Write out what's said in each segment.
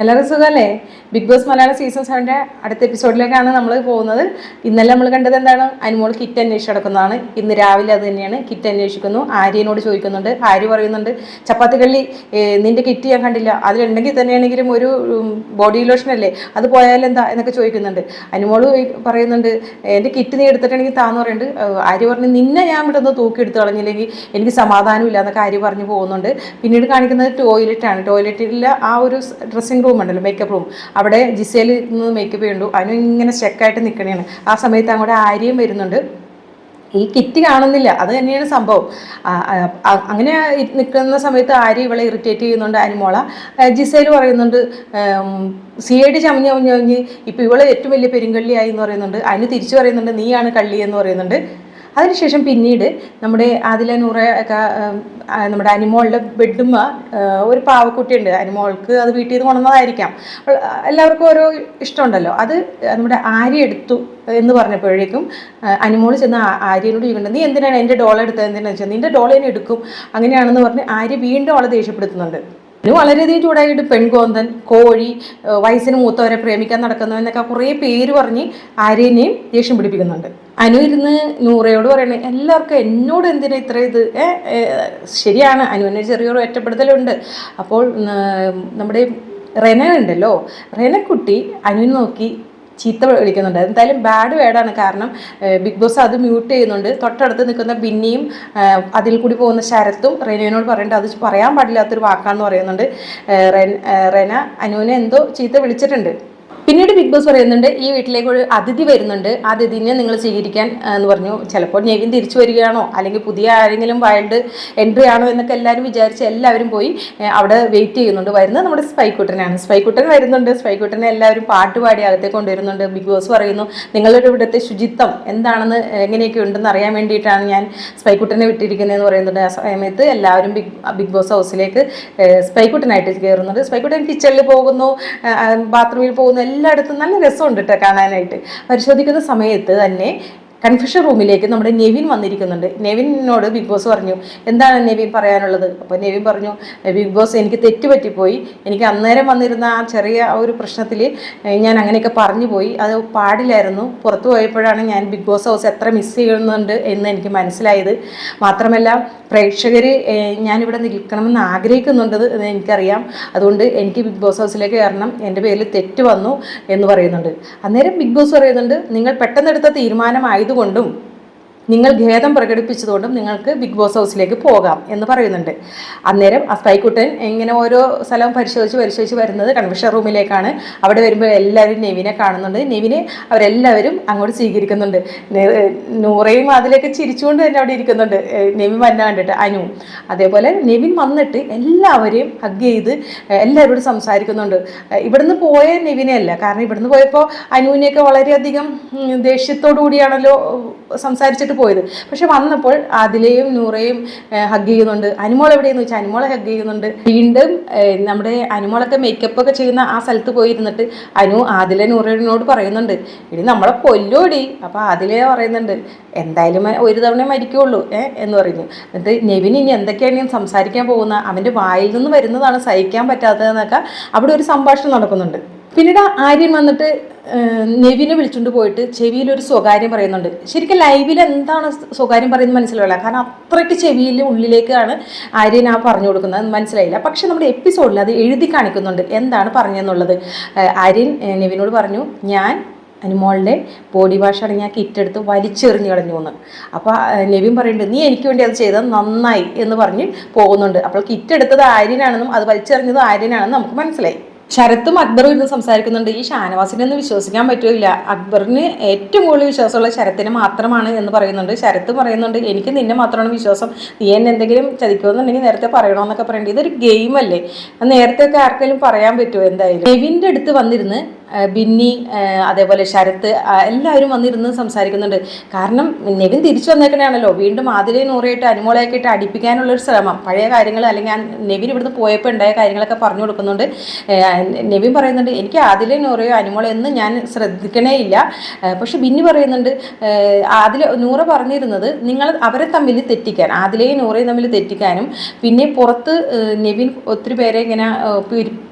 എല്ലാവർക്കും സുഖമല്ലേ? Big boss Malayalam season സെവന്റെ അടുത്ത എപ്പിസോഡിലേക്കാണ് നമ്മൾ പോകുന്നത്. ഇന്നലെ നമ്മൾ കണ്ടത് എന്താണ്? അനുമോൾ കിറ്റ് അന്വേഷിച്ച് നടക്കുന്നതാണ്. ഇന്ന് രാവിലെ അത് തന്നെയാണ്. കിറ്റ് അന്വേഷിക്കുന്നു. ആര്യനോട് ചോദിക്കുന്നുണ്ട്. ആര്യ പറയുന്നുണ്ട് ചപ്പാത്തി കള്ളി നിന്റെ കിറ്റ് ഞാൻ കണ്ടില്ല. അതിലുണ്ടെങ്കിൽ തന്നെയാണെങ്കിലും ഒരു ബോഡി ലോഷൻ അല്ലേ? അത് പോയാൽ എന്താ? എന്നൊക്കെ ചോദിക്കുന്നുണ്ട്. അനുമോൾ പറയുന്നുണ്ട് എന്റെ കിറ്റ് നീ എടുത്തിട്ടുണ്ടെങ്കിൽ താന്ന് പറയുന്നുണ്ട്. ആര്യ പറഞ്ഞു നിന്നെ ഞാൻ ഇവിടെ നിന്ന് തൂക്കി എടുത്ത് കളഞ്ഞില്ലെങ്കിൽ എനിക്ക് സമാധാനമില്ല എന്നൊക്കെ ആര്യ പറഞ്ഞു പോകുന്നുണ്ട്. പിന്നീട് കാണിക്കുന്നത് ടോയ്ലറ്റാണ് ടോയ്ലറ്റിലെ ആ ഒരു ഡ്രസ്സിംഗ് റൂം ഉണ്ടല്ലോ മേക്കപ്പ് റൂം അവിടെ ജിസേൽ നിന്ന് മേക്കപ്പ് ചെയ്യുന്നു അതിനും ഇങ്ങനെ സ്റ്റെക്കായിട്ട് നിൽക്കണേണ് ആ സമയത്ത് അങ്ങോട്ട് ആര്യയും വരുന്നുണ്ട്. ഈ കിറ്റ് കാണുന്നില്ല. അത് തന്നെയാണ് സംഭവം. അങ്ങനെ നിൽക്കുന്ന സമയത്ത് ആര്യ ഇവളെ ഇറിറ്റേറ്റ് ചെയ്യുന്നുണ്ട് അനുമോള. ജിസേൽ പറയുന്നുണ്ട് സി ഐ ഡി ചമഞ്ഞ് ചമഞ്ഞ് ചമഞ്ഞ്. ഇപ്പോൾ ഇവളെ ഏറ്റവും വലിയ പെരുങ്കള്ളിയായി എന്ന് പറയുന്നുണ്ട്. അതിന് തിരിച്ചു പറയുന്നുണ്ട് നീയാണ് കള്ളി എന്ന് പറയുന്നുണ്ട്. അതിനുശേഷം പിന്നീട് നമ്മുടെ ആദില നൂറെ നമ്മുടെ അനിമോളുടെ ബെഡുമ്മ ഒരു പാവക്കുട്ടിയുണ്ട്. അനിമോൾക്ക് അത് വീട്ടിൽ നിന്ന് കൊണ്ടുവന്നതായിരിക്കാം. എല്ലാവർക്കും ഓരോ ഇഷ്ടമുണ്ടല്ലോ. അത് നമ്മുടെ ആര്യ എടുത്തു എന്ന് പറഞ്ഞപ്പോഴേക്കും അനിമോൾ ചെന്ന് ആര്യനോട് ചോദിക്കുന്നത് നീ എന്തിനാണ് എന്റെ ഡോൾ എടുത്തത്? എന്തിനാണെന്ന് വെച്ചാൽ നിന്റെ ഡോൾ തന്നെ എടുക്കും. അങ്ങനെയാണെന്ന് പറഞ്ഞ് ആര്യ വീണ്ടും അവളെ ദേഷ്യപ്പെടുത്തുന്നുണ്ട്. ഇതിന് വളരെയധികം ചൂടായിട്ട് പെൺകോന്തൻ കോഴി വയസ്സിന് മൂത്തവരെ പ്രേമിക്കാൻ നടക്കുന്നു എന്നൊക്കെ കുറേ പേര് പറഞ്ഞ് ആര്യനെയും ദേഷ്യം പിടിപ്പിക്കുന്നുണ്ട്. അനു ഇരുന്ന് നൂറയോട് പറയണേ എല്ലാവർക്കും എന്നോട് എന്തിനാ ഇത്ര ഇത്? ശരിയാണ് അനുവിന് ചെറിയൊരു ഒറ്റപ്പെടുത്തലുണ്ട്. അപ്പോൾ നമ്മുടെ റെന ഉണ്ടല്ലോ റെനക്കുട്ടി അനുവിന് നോക്കി ചീത്ത വിളിക്കുന്നുണ്ട്. എന്തായാലും ബാഡ് വേഡാണ് കാരണം ബിഗ് ബോസ് അത് മ്യൂട്ട് ചെയ്യുന്നുണ്ട്. തൊട്ടടുത്ത് നിൽക്കുന്ന ബിന്നിയും അതിൽ കൂടി പോകുന്ന ശരത്തും റെനുവിനോട് പറയുന്നുണ്ട് അത് പറയാൻ പാടില്ലാത്തൊരു വാക്കാണെന്ന് പറയുന്നുണ്ട്. റെന അനുവിനെ എന്തോ ചീത്ത വിളിച്ചിട്ടുണ്ട്. പിന്നീട് ബിഗ് ബോസ് പറയുന്നുണ്ട് ഈ വീട്ടിലേക്ക് ഒരു അതിഥി വരുന്നുണ്ട്. അതിഥിനെ നിങ്ങൾ സ്വീകരിക്കാൻ എന്ന് പറഞ്ഞു. ചിലപ്പോൾ നെവിൻ തിരിച്ചു വരികയാണോ? അല്ലെങ്കിൽ പുതിയ ആരെങ്കിലും വൈൽഡ് എൻട്രി ആണോ എന്നൊക്കെ എല്ലാവരും വിചാരിച്ച് എല്ലാവരും പോയി അവിടെ വെയിറ്റ് ചെയ്യുന്നുണ്ട്. വരുന്നത് നമ്മുടെ സ്പൈക്കുട്ടനാണ് സ്പൈക്കുട്ടൻ വരുന്നുണ്ട്. സ്പൈക്കുട്ടനെ എല്ലാവരും പാട്ട് പാടി അകത്തേക്ക് കൊണ്ടുവരുന്നുണ്ട്. ബിഗ് ബോസ് പറയുന്നു നിങ്ങളുടെ ഇവിടുത്തെ ശുചിത്വം എന്താണെന്ന് എങ്ങനെയൊക്കെ ഉണ്ടെന്ന് അറിയാൻ വേണ്ടിയിട്ടാണ് ഞാൻ സ്പൈക്കുട്ടനെ വിട്ടിരിക്കുന്നതെന്ന് പറയുന്നുണ്ട്. ആ സമയത്ത് എല്ലാവരും ബിഗ് ബിഗ് ബോസ് ഹൗസിലേക്ക് സ്പൈക്കുട്ടനായിട്ട് കയറുന്നുണ്ട്. സ്പൈക്കുട്ടൻ കിച്ചണിൽ പോകുന്നു ബാത്റൂമിൽ പോകുന്നു. എല്ലായിടത്തും നല്ല രസമുണ്ട് കേട്ടോ കാണാനായിട്ട്. പരിശോധിക്കുന്ന സമയത്ത് തന്നെ കൺഫ്യൂഷൻ റൂമിലേക്ക് നമ്മുടെ നെവിൻ വന്നിരിക്കുന്നുണ്ട്. നെവിനോട് ബിഗ് ബോസ് പറഞ്ഞു എന്താണ് നെവിൻ പറയാനുള്ളത്? അപ്പോൾ നെവിൻ പറഞ്ഞു ബിഗ് ബോസ് എനിക്ക് തെറ്റ് പറ്റിപ്പോയി എനിക്ക് അന്നേരം വന്നിരുന്ന ആ ചെറിയ ഒരു പ്രശ്നത്തിൽ ഞാൻ അങ്ങനെയൊക്കെ പറഞ്ഞു പോയി. അത് പാടില്ലായിരുന്നു. പുറത്തു പോയപ്പോഴാണ് ഞാൻ ബിഗ് ബോസ് ഹൗസ് എത്ര മിസ് ചെയ്യുന്നുണ്ട് എന്ന് എനിക്ക് മനസ്സിലായത്. മാത്രമല്ല പ്രേക്ഷകർ ഞാനിവിടെ നിൽക്കണമെന്ന് ആഗ്രഹിക്കുന്നുണ്ട് എന്ന് എനിക്കറിയാം. അതുകൊണ്ട് എനിക്ക് ബിഗ് ബോസ് ഹൗസിലേക്ക് കയറണം. എന്റെ പേരിൽ തെറ്റ് വന്നു എന്ന് പറയുന്നുണ്ട്. അന്നേരം ബിഗ് ബോസ് പറയുന്നുണ്ട് നിങ്ങൾ പെട്ടെന്നെടുത്ത തീരുമാനമായതുകൊണ്ടും നിങ്ങൾ ഖേദം പ്രകടിപ്പിച്ചതുകൊണ്ടും നിങ്ങൾക്ക് ബിഗ് ബോസ് ഹൗസിലേക്ക് പോകാം എന്ന് പറയുന്നുണ്ട്. അന്നേരം ആ സ്പൈക്കുട്ടൻ ഇങ്ങനെ ഓരോ സ്ഥലവും പരിശോധിച്ച് പരിശോധിച്ച് വരുന്നത് കൺവെൻഷൻ റൂമിലേക്കാണ്. അവിടെ വരുമ്പോൾ എല്ലാവരും നെവിനെ കാണുന്നുണ്ട്. നെവിനെ അവരെല്ലാവരും അങ്ങോട്ട് സ്വീകരിക്കുന്നുണ്ട്. നൂറയും അതിലേക്ക് ചിരിച്ചുകൊണ്ട് തന്നെ അവിടെ ഇരിക്കുന്നുണ്ട്. നെവിൻ വന്ന കണ്ടിട്ട് അനു. അതേപോലെ നെവിൻ വന്നിട്ട് എല്ലാവരെയും ഹഗ് ചെയ്ത് എല്ലാവരോടും സംസാരിക്കുന്നുണ്ട്. ഇവിടുന്ന് പോയ നെവിനെ അല്ല. കാരണം ഇവിടുന്ന് പോയപ്പോൾ അനുവിനെയൊക്കെ വളരെയധികം ദേഷ്യത്തോടു കൂടിയാണല്ലോ സംസാരിച്ചിട്ട് പോയത്. പക്ഷെ വന്നപ്പോൾ അതിലെയും നൂറയും ഹഗ് ചെയ്യുന്നുണ്ട്. അനുമോൾ എവിടെയെന്ന് വെച്ചാൽ അനുമോളെ ഹഗ് ചെയ്യുന്നുണ്ട്. വീണ്ടും നമ്മുടെ അനുമോളൊക്കെ മേക്കപ്പ് ഒക്കെ ചെയ്യുന്ന ആ സ്ഥലത്ത് പോയിരുന്നിട്ട് അനു ആദിലെ നൂറയോട് പറയുന്നുണ്ട്. ഇനി നമ്മളെ കൊല്ലോടി അപ്പോൾ ആദിലെ പറയുന്നുണ്ട് എന്തായാലും ഒരു തവണ മരിക്കുള്ളൂ ഏ എന്ന് പറയുന്നു. എന്നിട്ട് നെവിൻ ഇനി എന്തൊക്കെയാണ് ഞാൻ സംസാരിക്കാൻ പോകുന്ന അവന്റെ വായിൽ നിന്ന് വരുന്നതാണ് സഹിക്കാൻ പറ്റാത്തതെന്നൊക്കെ അവിടെ ഒരു സംഭാഷണം നടക്കുന്നുണ്ട്. പിന്നീട് ആര്യൻ വന്നിട്ട് നെവിനെ വിളിച്ചുകൊണ്ട് പോയിട്ട് ചെവിയിൽ ഒരു സ്വകാര്യം പറയുന്നുണ്ട്. ശരിക്കും ലൈവിൽ എന്താണ് സ്വകാര്യം പറയുന്നത് മനസ്സിലാവില്ല. കാരണം അത്രയ്ക്ക് ചെവിയിൽ ഉള്ളിലേക്കാണ് ആര്യൻ ആ പറഞ്ഞു കൊടുക്കുന്നത്. മനസ്സിലായില്ല. പക്ഷെ നമ്മുടെ എപ്പിസോഡിൽ അത് എഴുതി കാണിക്കുന്നുണ്ട്. എന്താണ് പറഞ്ഞതെന്നുള്ളത് ഏഹ്, ആര്യൻ നെവിനോട് പറഞ്ഞു ഞാൻ അനുമോളുടെ ബോഡി വാഷ് അടങ്ങിയ കിറ്റ് എടുത്ത് വലിച്ചെറിഞ്ഞ് കളഞ്ഞു എന്ന്. അപ്പോൾ നെവിൻ പറയുന്നുണ്ട് നീ എനിക്ക് വേണ്ടി അത് ചെയ്തത് നന്നായി എന്ന് പറഞ്ഞ് പോകുന്നുണ്ട്. അപ്പോൾ കിറ്റ് എടുത്തത് ആര്യനാണെന്നും അത് വലിച്ചെറിഞ്ഞത് ആര്യനാണെന്നും നമുക്ക് മനസ്സിലായി. ശരത്തും അക്ബറും ഇരുന്ന് സംസാരിക്കുന്നുണ്ട്. ഈ ഷാനവാസിനെ ഒന്നും വിശ്വസിക്കാൻ പറ്റില്ല അക്ബറിന് ഏറ്റവും കൂടുതൽ വിശ്വാസമുള്ള ശരത്തിന് മാത്രമാണ് എന്ന് പറയുന്നുണ്ട്. ശരത്ത് പറയുന്നുണ്ട് എനിക്ക് നിന്നെ മാത്രമാണ് വിശ്വാസം. നീ എന്നെ എന്തെങ്കിലും ചതിക്കുമെന്നുണ്ടെങ്കിൽ നേരത്തെ പറയണമെന്നൊക്കെ പറയേണ്ടത് ഇതൊരു ഗെയിം അല്ലേ അത് നേരത്തെ ഒക്കെ ആർക്കെങ്കിലും പറയാൻ പറ്റുമോ എന്തായാലും? നെവിന്റെ അടുത്ത് വന്നിരുന്ന് ബിന്നി അതേപോലെ ശരത്ത് എല്ലാവരും വന്നിരുന്ന് സംസാരിക്കുന്നുണ്ട്. കാരണം നെവിൻ തിരിച്ചു വന്നേക്കണയാണല്ലോ. വീണ്ടും ആതിരെ നൂറായിട്ട് അനുമോളയൊക്കെ ഇട്ട് അടിപ്പിക്കാനുള്ള ഒരു ശ്രമം. പഴയ കാര്യങ്ങൾ അല്ലെങ്കിൽ ആ നെവിൻ ഇവിടുന്ന് പോയപ്പോൾ ഉണ്ടായ കാര്യങ്ങളൊക്കെ പറഞ്ഞു കൊടുക്കുന്നുണ്ട്. നെവിൻ പറയുന്നുണ്ട് എനിക്ക് ആതിലെ നൂറയോ അനുമോളയോ ഒന്നും ഞാൻ ശ്രദ്ധിക്കണേ ഇല്ല പക്ഷെ ബിന്നി പറയുന്നുണ്ട് ആതിലെ നൂറ പറഞ്ഞിരുന്നത് നിങ്ങൾ അവരെ തമ്മിൽ തെറ്റിക്കാൻ ആതിലെയും നൂറയും തമ്മിൽ തെറ്റിക്കാനും പിന്നെ പുറത്ത് നെവിൻ ഒത്തിരി പേരെ ഇങ്ങനെ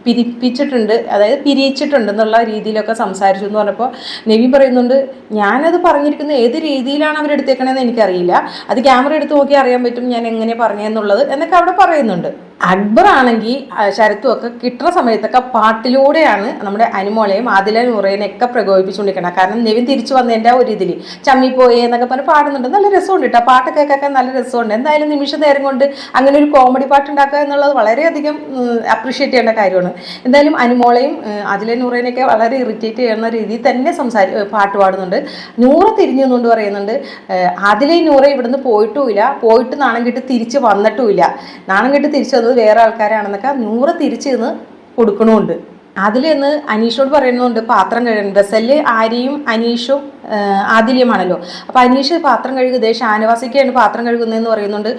പിരിപ്പിച്ചിട്ടുണ്ട് അതായത് പിരിയിച്ചിട്ടുണ്ട് എന്നുള്ള രീതിയിലൊക്കെ സംസാരിച്ചു എന്ന് പറഞ്ഞപ്പോൾ നെവി പറയുന്നുണ്ട് ഞാനത് പറഞ്ഞിരിക്കുന്ന ഏത് രീതിയിലാണ് അവരെടുത്തേക്കണതെന്ന് എനിക്കറിയില്ല. അത് ക്യാമറ എടുത്ത് നോക്കി അറിയാൻ പറ്റും ഞാൻ എങ്ങനെ പറഞ്ഞെന്നുള്ളത് എന്നൊക്കെ അവിടെ പറയുന്നുണ്ട്. അക്ബർ ആണെങ്കിൽ ശരത്തും ഒക്കെ കിട്ടുന്ന സമയത്തൊക്കെ പാട്ടിലൂടെയാണ് നമ്മുടെ അനുമോളെയും ആദില ഒക്കെ പ്രകോപിപ്പിച്ചുകൊണ്ടിരിക്കണം കാരണം നെവിൻ തിരിച്ചു വന്നതിന്റെ ഒരു ഇതിൽ പോയേ എന്നൊക്കെ പറഞ്ഞ് പാടുന്നുണ്ട്. നല്ല രസമുണ്ട് കേട്ടോ പാട്ട് കേൾക്കാൻ നല്ല രസമുണ്ട്. എന്തായാലും നിമിഷ നേരം കൊണ്ട് അങ്ങനെ ഒരു കോമഡി പാട്ട് ഉണ്ടാക്കുക എന്നുള്ളത് വളരെയധികം അപ്രീഷിയേറ്റ് ചെയ്യേണ്ട കാര്യമാണ്. എന്തായാലും അനുമോളെയും ആദില നൂറേനെയൊക്കെ വളരെ ഇറിറ്റേറ്റ് ചെയ്യുന്ന രീതിയിൽ തന്നെ സംസാരി പാട്ട് പാടുന്നുണ്ട്. നൂറ് തിരിഞ്ഞു നിന്നുകൊണ്ട് പറയുന്നുണ്ട് ആദിലയും നൂറ ഇവിടുന്ന് പോയിട്ടുമില്ല. പോയിട്ട് നാണം കെട്ട് തിരിച്ച് വന്നിട്ടുമില്ല. നാണം കെട്ട് തിരിച്ചു വന്നത് വേറെ ആൾക്കാരാണെന്നൊക്കെ നൂറ് തിരിച്ച് നിന്ന് കൊടുക്കണമുണ്ട് അതിലെന്ന് അനീഷോട് പറയുന്നുണ്ട് പാത്രം കഴുകുന്നത് ബസ്സൽ ആര്യയും അനീഷും ആദില്യമാണല്ലോ. അപ്പോൾ അനീഷ് പാത്രം കഴുകുക ദേ ഷാനവാസിക്കാണ് പാത്രം കഴുകുന്നതെന്ന് പറയുന്നുണ്ട്.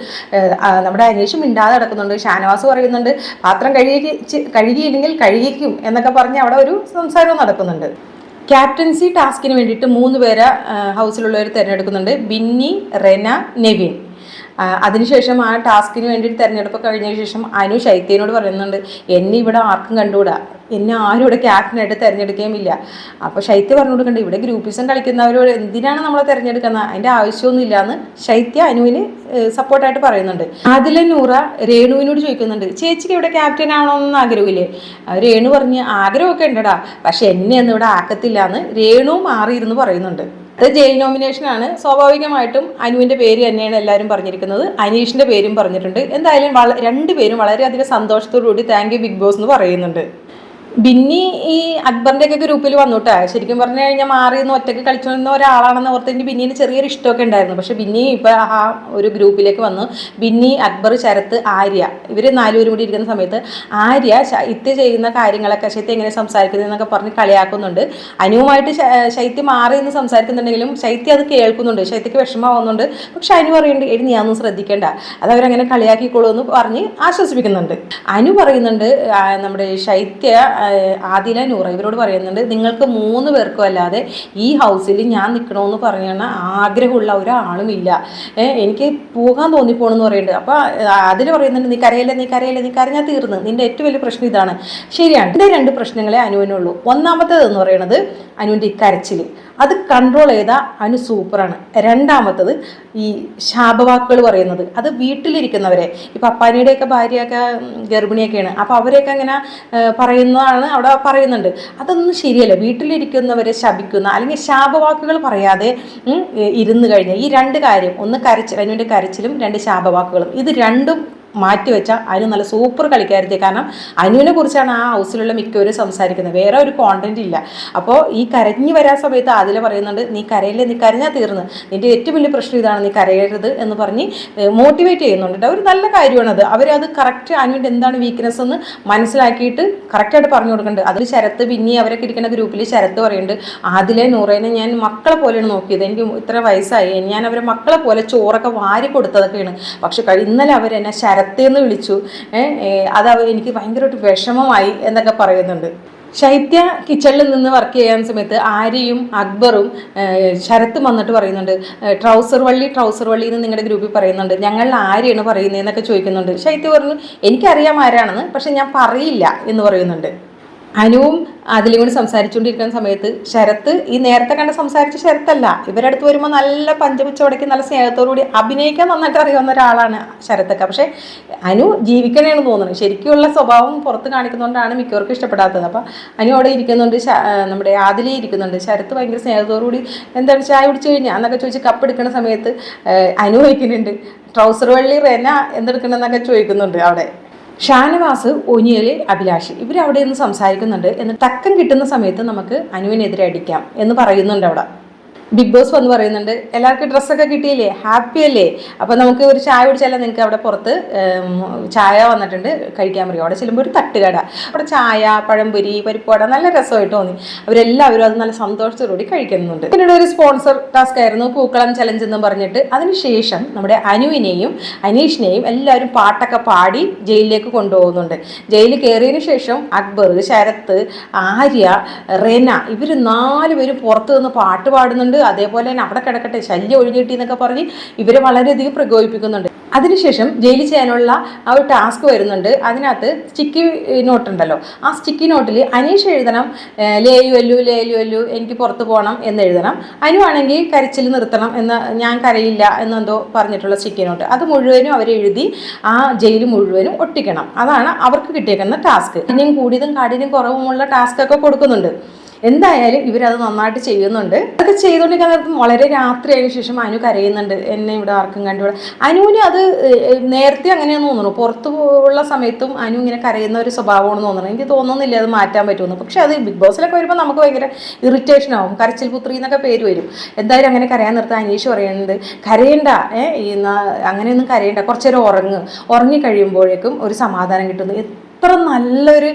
നമ്മുടെ അനീഷ് മിണ്ടാതെ നടക്കുന്നുണ്ട്. ഷാനവാസ് പറയുന്നുണ്ട് പാത്രം കഴുകി കഴുകിയില്ലെങ്കിൽ കഴുകിക്കും എന്നൊക്കെ പറഞ്ഞ് അവിടെ ഒരു സംസാരവും നടക്കുന്നുണ്ട്. ക്യാപ്റ്റൻസി ടാസ്കിന് വേണ്ടിയിട്ട് മൂന്ന് പേരെ ഹൗസിലുള്ളവർ തിരഞ്ഞെടുക്കുന്നുണ്ട്. ബിന്നി റെന നെവിൻ. അതിനുശേഷം ആ ടാസ്കിന് വേണ്ടിയിട്ട് തിരഞ്ഞെടുപ്പ് കഴിഞ്ഞ ശേഷം അനു ശൈത്യനോട് പറയുന്നുണ്ട് എന്നെ ഇവിടെ ആർക്കും കണ്ടുകൂടാ. എന്നെ ആരും ഇവിടെ ക്യാപ്റ്റനായിട്ട് തിരഞ്ഞെടുക്കുകയുമില്ല അപ്പോൾ ശൈത്യ പറഞ്ഞു കൊടുക്കണ്ട ഇവിടെ ഗ്രൂപ്പിസം കളിക്കുന്നവരോട് എന്തിനാണ് നമ്മളെ തിരഞ്ഞെടുക്കുന്നത്? അതിന്റെ ആവശ്യമൊന്നുമില്ല എന്ന് ശൈത്യ അനുവിന് സപ്പോർട്ടായിട്ട് പറയുന്നുണ്ട്. അതിലെ നൂറ രേണുവിനോട് ചോദിക്കുന്നുണ്ട് ചേച്ചിക്ക് ഇവിടെ ക്യാപ്റ്റൻ ആവണമെന്ന് ആഗ്രഹമില്ലേ? രേണു പറഞ്ഞ് ആഗ്രഹമൊക്കെ ഉണ്ടടാ. പക്ഷെ എന്നെ ഒന്നും ഇവിടെ ആക്കത്തില്ല എന്ന് രേണു മാറിയിരുന്നു പറയുന്നുണ്ട്. അത് ജയിൽ നോമിനേഷൻ ആണ്. സ്വാഭാവികമായിട്ടും അനുവിന്റെ പേര് തന്നെയാണ് എല്ലാവരും പറഞ്ഞിരിക്കുന്നത്. അനീഷിന്റെ പേരും പറഞ്ഞിട്ടുണ്ട്. എന്തായാലും രണ്ടുപേരും വളരെയധികം സന്തോഷത്തോടു കൂടി താങ്ക് യു ബിഗ് ബോസ് എന്ന് പറയുന്നുണ്ട്. ബിന്നി ഈ അക്ബറിന്റെ ഒക്കെ ഗ്രൂപ്പിൽ വന്നുട്ടാ. ശരിക്കും പറഞ്ഞു കഴിഞ്ഞാൽ മാറി നിന്ന് ഒറ്റയ്ക്ക് കളിച്ചുകൊണ്ടിരുന്ന ഒരാളാണെന്ന് ഓർത്ത് എനിക്ക് ബിന്നിന് ചെറിയൊരു ഇഷ്ടമൊക്കെ ഉണ്ടായിരുന്നു. പക്ഷെ ബിന്നി ഇപ്പൊ ആ ഒരു ഗ്രൂപ്പിലേക്ക് വന്നു ബിന്നി അക്ബർ ശരത്ത് ആര്യ ഇവർ നാലുപേരും കൂടി ഇരിക്കുന്ന സമയത്ത് ആര്യ ശൈത്യ ചെയ്യുന്ന കാര്യങ്ങളൊക്കെ ശൈത്യം എങ്ങനെ സംസാരിക്കുന്നത് എന്നൊക്കെ പറഞ്ഞ് കളിയാക്കുന്നുണ്ട്. അനുവുമായിട്ട് ശൈത്യം മാറി നിന്ന് സംസാരിക്കുന്നുണ്ടെങ്കിലും ശൈത്യം അത് കേൾക്കുന്നുണ്ട്. ശൈത്യക്ക് വിഷമമാവുന്നുണ്ട്. പക്ഷെ അനു പറയുന്നുണ്ട് എടി നീ അതൊന്നും ശ്രദ്ധിക്കേണ്ട. അത് അവരങ്ങനെ കളിയാക്കിക്കോളൂ എന്ന് പറഞ്ഞ് ആശ്വസിപ്പിക്കുന്നുണ്ട്. അനു പറയുന്നുണ്ട് നമ്മുടെ ശൈത്യ ആദില നൂറ. ഇവരോട് പറയുന്നുണ്ട് നിങ്ങൾക്ക് മൂന്ന് പേർക്കും അല്ലാതെ ഈ ഹൗസിൽ ഞാൻ നിൽക്കണമെന്ന് പറയുന്ന ആഗ്രഹമുള്ള ഒരാളും ഇല്ല. എനിക്ക് പോകാൻ തോന്നിപ്പോണെന്ന് പറയുന്നുണ്ട്. അപ്പോൾ അതിൽ പറയുന്നുണ്ട് നീ കരയില്ല നീ കരയില്ല നീ കരഞ്ഞാൽ തീർന്നു. നിന്റെ ഏറ്റവും വലിയ പ്രശ്നം ഇതാണ്. ശരിയാണ്. ഇതിന്റെ രണ്ട് പ്രശ്നങ്ങളെ അനുവിനുള്ളൂ. ഒന്നാമത്തേത് എന്ന് പറയുന്നത് അനുവിന്റെ ഈ കരച്ചിൽ അത് കൺട്രോൾ ചെയ്ത അനു സൂപ്പറാണ് രണ്ടാമത്തത് ഈ ശാപവാക്കുകൾ പറയുന്നത്. അത് വീട്ടിലിരിക്കുന്നവരെ. ഇപ്പം അപ്പാനിയുടെയൊക്കെ ഭാര്യയൊക്കെ ഗർഭിണിയൊക്കെയാണ്. അപ്പോൾ അവരെയൊക്കെ അങ്ങനെ പറയുന്നതാണ് അവിടെ പറയുന്നുണ്ട്. അതൊന്നും ശരിയല്ല. വീട്ടിലിരിക്കുന്നവരെ ശപിക്കുന്ന അല്ലെങ്കിൽ ശാപവാക്കുകൾ പറയാതെ ഇരുന്ന് കഴിഞ്ഞാൽ ഈ രണ്ട് കാര്യം. ഒന്ന് കരച്ചിൽ അനുവിന്റെ കരച്ചിലും രണ്ട് ശാപവാക്കുകളും. ഇത് രണ്ടും മാറ്റിവെച്ച അനു നല്ല സൂപ്പർ കളിക്കാരുത്തി കാരണം അനുവിനെ കുറിച്ചാണ് ആ ഹൗസിലുള്ള മിക്കവരും സംസാരിക്കുന്നത്. വേറെ ഒരു കോണ്ടന്റ് ഇല്ല. അപ്പോൾ ഈ കരഞ്ഞു വരാൻ സമയത്ത് അതിൽ പറയുന്നുണ്ട് നീ കരയില്ലേ? നീ കരഞ്ഞാൽ തീർന്ന്. നിന്റെ ഏറ്റവും വലിയ പ്രശ്നം ഇതാണ് നീ കരയരുത് എന്ന് പറഞ്ഞ് മോട്ടിവേറ്റ് ചെയ്യുന്നുണ്ട്. ഒരു നല്ല കാര്യമാണത് അവരത് കറക്റ്റ് അനുവിന്റെ എന്താണ് വീക്ക്നെസ് എന്ന് മനസ്സിലാക്കിയിട്ട് കറക്റ്റായിട്ട് പറഞ്ഞു കൊടുക്കുന്നുണ്ട്. അതിൽ ശരത്ത് പിന്നെ അവരൊക്കെ ഇരിക്കുന്ന ഗ്രൂപ്പിൽ ശരത്ത് പറയുന്നുണ്ട് ആദിലെ നൂറേനെ ഞാൻ മക്കളെ പോലെയാണ് നോക്കിയത്. എനിക്ക് ഇത്ര വയസ്സായി. ഞാൻ അവരെ മക്കളെ പോലെ ചോറൊക്കെ വാരി കൊടുത്തതൊക്കെയാണ്. പക്ഷെ ഇന്നലെ അവരെന്നെ ശരത്തേന്ന് വിളിച്ചു. അത് എനിക്ക് ഭയങ്കരമായിട്ട് വിഷമമായി എന്നൊക്കെ പറയുന്നുണ്ട്. ശൈത്യ കിച്ചണിൽ നിന്ന് വർക്ക് ചെയ്യാൻ സമയത്ത് ആര്യയും അക്ബറും ശരത്തും വന്നിട്ട് പറയുന്നുണ്ട്. ട്രൗസർ വള്ളി ട്രൗസർ വള്ളി എന്ന് നിങ്ങളുടെ ഗ്രൂപ്പിൽ പറയുന്നുണ്ട്. ഞങ്ങൾ ആരെയാണ് പറയുന്നതെന്നൊക്കെ ചോദിക്കുന്നുണ്ട്. ശൈത്യ പറഞ്ഞു എനിക്കറിയാം ആരാണെന്ന് പക്ഷെ ഞാൻ പറയില്ല എന്ന് പറയുന്നുണ്ട്. അനുവും അതിലും കൂടി സംസാരിച്ചുകൊണ്ടിരിക്കുന്ന സമയത്ത് ശരത്ത് ഈ നേരത്തെ കണ്ട് സംസാരിച്ച ശരത്തല്ല. ഇവരടുത്ത് വരുമ്പോൾ നല്ല പഞ്ചപുച്ചവടയ്ക്ക് നല്ല സ്നേഹത്തോടുകൂടി അഭിനയിക്കാൻ നന്നായിട്ട് അറിയാവുന്ന ഒരാളാണ് ശരത്തൊക്കെ. പക്ഷേ അനു ജീവിക്കണേന്ന് തോന്നുന്നത് ശരിക്കുള്ള സ്വഭാവം പുറത്ത് കാണിക്കുന്നതുകൊണ്ടാണ് മിക്കവർക്കും ഇഷ്ടപ്പെടാത്തത്. അപ്പം അനു അവിടെ ഇരിക്കുന്നുണ്ട് നമ്മുടെ ആദിലി ഇരിക്കുന്നുണ്ട്. ശരത്ത് ഭയങ്കര സ്നേഹത്തോടുകൂടി എന്താണ് ചായ കുടിച്ചു കഴിഞ്ഞാൽ എന്നൊക്കെ ചോദിച്ച് കപ്പ് എടുക്കുന്ന സമയത്ത് അനു വയ്ക്കുന്നുണ്ട്. ട്രൗസർ വെള്ളി റെന എന്തെടുക്കണമെന്നൊക്കെ ചോദിക്കുന്നുണ്ട് അവിടെ. ഷാനവാസ് ഒനിയൽ അഭിലാഷ് ഇവരവിടെ നിന്ന് സംസാരിക്കുന്നുണ്ട് എന്നിട്ട് തക്കം കിട്ടുന്ന സമയത്ത് നമുക്ക് അനുവിനെതിരെ അടിക്കാം എന്ന് പറയുന്നുണ്ട് അവിടെ. ബിഗ് ബോസ് വന്ന് പറയുന്നുണ്ട് എല്ലാവർക്കും ഡ്രസ്സൊക്കെ കിട്ടിയില്ലേ? ഹാപ്പി അല്ലേ? അപ്പോൾ നമുക്ക് ഒരു ചായ കുടിച്ചാലേ? നിങ്ങൾക്ക് അവിടെ പുറത്ത് ചായ വന്നിട്ടുണ്ട് കഴിക്കാൻ പറയും. അവിടെ ചെല്ലുമ്പോൾ ഒരു തട്ടുകട. അവിടെ ചായ പഴംപൊരി പരിപ്പുവട നല്ല രസമായിട്ട് തോന്നി. അവരെല്ലാവരും അത് നല്ല സന്തോഷത്തോടുകൂടി കഴിക്കുന്നുണ്ട്. പിന്നീട് ഒരു സ്പോൺസർ ടാസ്ക് ആയിരുന്നു പൂക്കളം ചലഞ്ച് എന്ന് പറഞ്ഞിട്ട്. അതിനുശേഷം നമ്മുടെ അനുവിനെയും അനീഷിനെയും എല്ലാവരും പാട്ടൊക്കെ പാടി ജയിലിലേക്ക് കൊണ്ടുപോകുന്നുണ്ട്. ജയിലിൽ കയറിയതിനു ശേഷം അക്ബർ ശരത്ത് ആര്യ റെന ഇവർ നാല് പേരും പുറത്ത് നിന്ന് പാട്ട് പാടുന്നുണ്ട്. അതേപോലെ തന്നെ അവിടെ കിടക്കട്ടെ ശല്യം ഒഴിഞ്ഞിട്ടി എന്നൊക്കെ പറഞ്ഞ് ഇവരെ വളരെയധികം പ്രകോപിപ്പിക്കുന്നുണ്ട്. അതിനുശേഷം ജയിലിൽ ചെയ്യാനുള്ള ആ ഒരു ടാസ്ക് വരുന്നുണ്ട്. അതിനകത്ത് സ്റ്റിക്കി നോട്ട് ഉണ്ടല്ലോ ആ സ്റ്റിക്കി നോട്ടിൽ അനീഷ് എഴുതണം ലേയു അല്ലു ലേയു അല്ലു എനിക്ക് പുറത്ത് പോകണം എന്ന് എഴുതണം. അനു ആണെങ്കിൽ കരച്ചിൽ നിർത്തണം എന്ന് ഞാൻ കരയില്ല എന്നെന്തോ പറഞ്ഞിട്ടുള്ള സ്റ്റിക്കി നോട്ട്. അത് മുഴുവനും അവരെഴുതി ആ ജയിൽ മുഴുവനും ഒട്ടിക്കണം. അതാണ് അവർക്ക് കിട്ടിയേക്കുന്ന ടാസ്ക്. ഇനിയും കൂടിയതും കാടിനും കുറവുമുള്ള ടാസ്ക് ഒക്കെ കൊടുക്കുന്നുണ്ട്. എന്തായാലും ഇവരത് നന്നായിട്ട് ചെയ്യുന്നുണ്ട്. അതൊക്കെ ചെയ്തുകൊണ്ടിരിക്കുന്ന നേരത്ത് വളരെ രാത്രിയായതിനു ശേഷം അനു കരയുന്നുണ്ട്. എന്നെ ഇവിടെ ആർക്കും കണ്ടുവിടെ അനുവിന് അത് നേരത്തെ അങ്ങനെയാണ് തോന്നുന്നു. പുറത്തു ഉള്ള സമയത്തും അനു ഇങ്ങനെ കരയുന്ന ഒരു സ്വഭാവമാണെന്ന് തോന്നുന്നു. എനിക്ക് തോന്നുന്നില്ല അത് മാറ്റാൻ പറ്റുമെന്ന്. പക്ഷെ അത് ബിഗ് ബോസിലൊക്കെ വരുമ്പോൾ നമുക്ക് ഭയങ്കര ഇറിറ്റേഷൻ ആവും. കരച്ചിൽ പുത്രി എന്നൊക്കെ പേര് വരും. എന്തായാലും അങ്ങനെ കരയാൻ നിർത്താൻ അനീഷ് പറയുന്നുണ്ട്. കരയണ്ട. ഏഹ് അങ്ങനെയൊന്നും കരയണ്ട. കുറച്ചേരം ഉറങ്ങ്. ഉറങ്ങി കഴിയുമ്പോഴേക്കും ഒരു സമാധാനം കിട്ടുന്നു. എത്ര നല്ലൊരു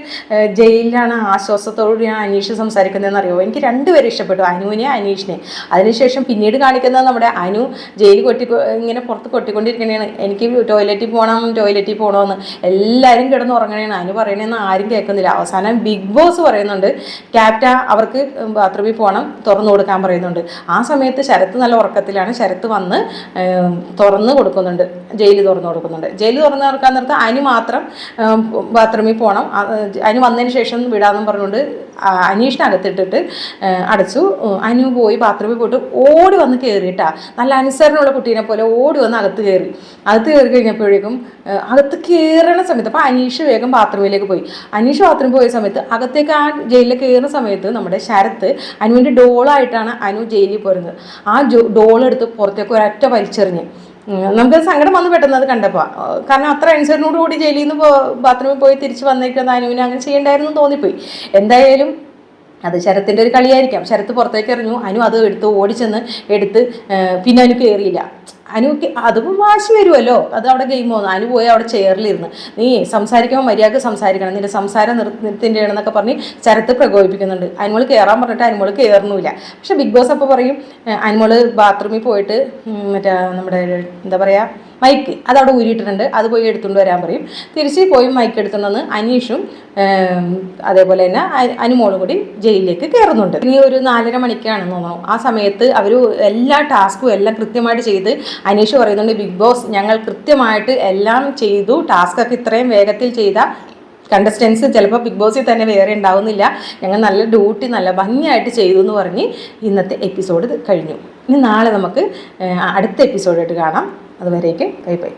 ജയിലിലാണ് ആശ്വാസത്തോടു ഞാൻ അനീഷ് സംസാരിക്കുന്നതെന്ന് അറിയുമോ? എനിക്ക് രണ്ടുപേരും ഇഷ്ടപ്പെട്ടു. അനുവിനെ അനീഷിനെ. അതിനുശേഷം പിന്നീട് കാണിക്കുന്നത് നമ്മുടെ അനു ജയിൽ കൊട്ടി ഇങ്ങനെ പുറത്ത് കൊട്ടിക്കൊണ്ടിരിക്കണേണ് എനിക്ക് ടോയ്ലറ്റിൽ പോകണം ടോയ്ലറ്റിൽ പോകണമെന്ന് എല്ലാവരും കിടന്ന് ഉറങ്ങണേണ്. അനു പറയണേന്ന് ആരും കേൾക്കുന്നില്ല. അവസാനം ബിഗ് ബോസ് പറയുന്നുണ്ട് ക്യാപ്റ്റ അവർക്ക് ബാത്റൂമിൽ പോകണം തുറന്നു കൊടുക്കാൻ പറയുന്നുണ്ട്. ആ സമയത്ത് ശരത്ത് നല്ല ഉറക്കത്തിലാണ്. ശരത്ത് വന്ന് തുറന്നു കൊടുക്കുന്നുണ്ട്. ജയിൽ തുറന്നു കൊടുക്കുന്നുണ്ട്. ജയിൽ തുറന്ന് കൊടുക്കാൻ നേരത്ത് അനു മാത്രം ഏം, ബാത്റൂമിൽ പോകണം അനു വന്നതിന് ശേഷം വിടാമെന്നും പറഞ്ഞുകൊണ്ട് അനീഷിനകത്തിട്ടിട്ട് അനീഷിനെ അടച്ചു. അനു പോയി ബാത്റൂമിൽ പോയിട്ട് ഓടി വന്ന് കയറിയിട്ടാ നല്ല അനുസരണമുള്ള കുട്ടീനെ പോലെ ഓടി വന്ന് അകത്ത് കയറി അകത്ത് കയറി കഴിഞ്ഞപ്പോഴേക്കും അകത്ത് കയറണ സമയത്ത് അപ്പോൾ അനീഷ് വേഗം ബാത്റൂമിലേക്ക് പോയി. അനീഷ് ബാത്റൂമിൽ പോയ സമയത്ത് അകത്തേക്ക് ആ ജയിലിൽ കയറുന്ന സമയത്ത് നമ്മുടെ ശരത്ത് അനുവിന്റെ ഡോളായിട്ടാണ് അനു ജയിലിൽ പോരുന്നത്. ആ ഡോളെടുത്ത് പുറത്തേക്ക് ഒരൊറ്റ വലിച്ചെറിഞ്ഞ്. നമുക്ക് സങ്കടം വന്നു പെട്ടെന്ന് അത് കണ്ടപ്പോൾ കാരണം അത്ര അനുസരണോട് കൂടി ജയിലിൽ നിന്ന് ബാത്റൂമിൽ പോയി തിരിച്ച് വന്നേക്കുന്ന അനുവിനെ അങ്ങനെ ചെയ്യണ്ടായിരുന്നു തോന്നിപ്പോയി. എന്തായാലും അത് ശരത്തിന്റെ ഒരു കളിയായിരിക്കാം. ശരത്ത് പുറത്തേക്ക് എറിഞ്ഞു അനു അത് എടുത്ത് ഓടിച്ചെന്ന് എടുത്ത് പിന്നെ അനു കയറിയില്ല അനുക്ക് അതിപ്പോൾ വാശി വരുമല്ലോ അത് അവിടെ ഗെയിം പോകുന്നു അനു പോയി അവിടെ ചെയറിലിരുന്ന്. നീ സംസാരിക്കുമ്പോൾ മര്യാദ സംസാരിക്കണം. നിന്റെ സംസാരം നിർത്തിന്റെയാണെന്നൊക്കെ പറഞ്ഞ് ചരത്ത് പ്രകോപിപ്പിക്കുന്നുണ്ട്. അനുമോൾ കയറാൻ പറഞ്ഞിട്ട് അനുമോൾ കയറുന്നില്ല പക്ഷെ ബിഗ് ബോസ് അപ്പോൾ പറയും അനുമോൾ ബാത്റൂമിൽ പോയിട്ട് മറ്റേ നമ്മുടെ എന്താ പറയുക മൈക്ക് അതവിടെ ഊരിയിട്ടിട്ടുണ്ട്. അത് പോയി എടുത്തുകൊണ്ട് വരാൻ പറയും. തിരിച്ച് പോയി മൈക്ക് എടുത്തുകൊണ്ടുവന്ന് അനീഷും അതേപോലെ തന്നെ അനുമോളും കൂടി ജയിലിലേക്ക് കയറുന്നുണ്ട്. ഇനി ഒരു നാലര മണിക്കാണെന്ന് തോന്നുന്നു. ആ സമയത്ത് അവർ എല്ലാ ടാസ്കും എല്ലാം കൃത്യമായിട്ട് ചെയ്ത് അനീഷ് പറയുന്നുണ്ട് ബിഗ് ബോസ് ഞങ്ങൾ കൃത്യമായിട്ട് എല്ലാം ചെയ്തു. ടാസ്കൊക്കെ ഇത്രയും വേഗത്തിൽ ചെയ്ത കണ്ടസ്റ്റൻസ് ചിലപ്പോൾ ബിഗ് ബോസിൽ തന്നെ വേറെ ഉണ്ടാവുന്നില്ല. ഞങ്ങൾ നല്ല ഡ്യൂട്ടി നല്ല ഭംഗിയായിട്ട് ചെയ്തു എന്ന് പറഞ്ഞ് ഇന്നത്തെ എപ്പിസോഡ് കഴിഞ്ഞു. ഇനി നാളെ നമുക്ക് അടുത്ത എപ്പിസോഡായിട്ട് കാണാം. അതുവരേക്ക് ബൈ ബൈ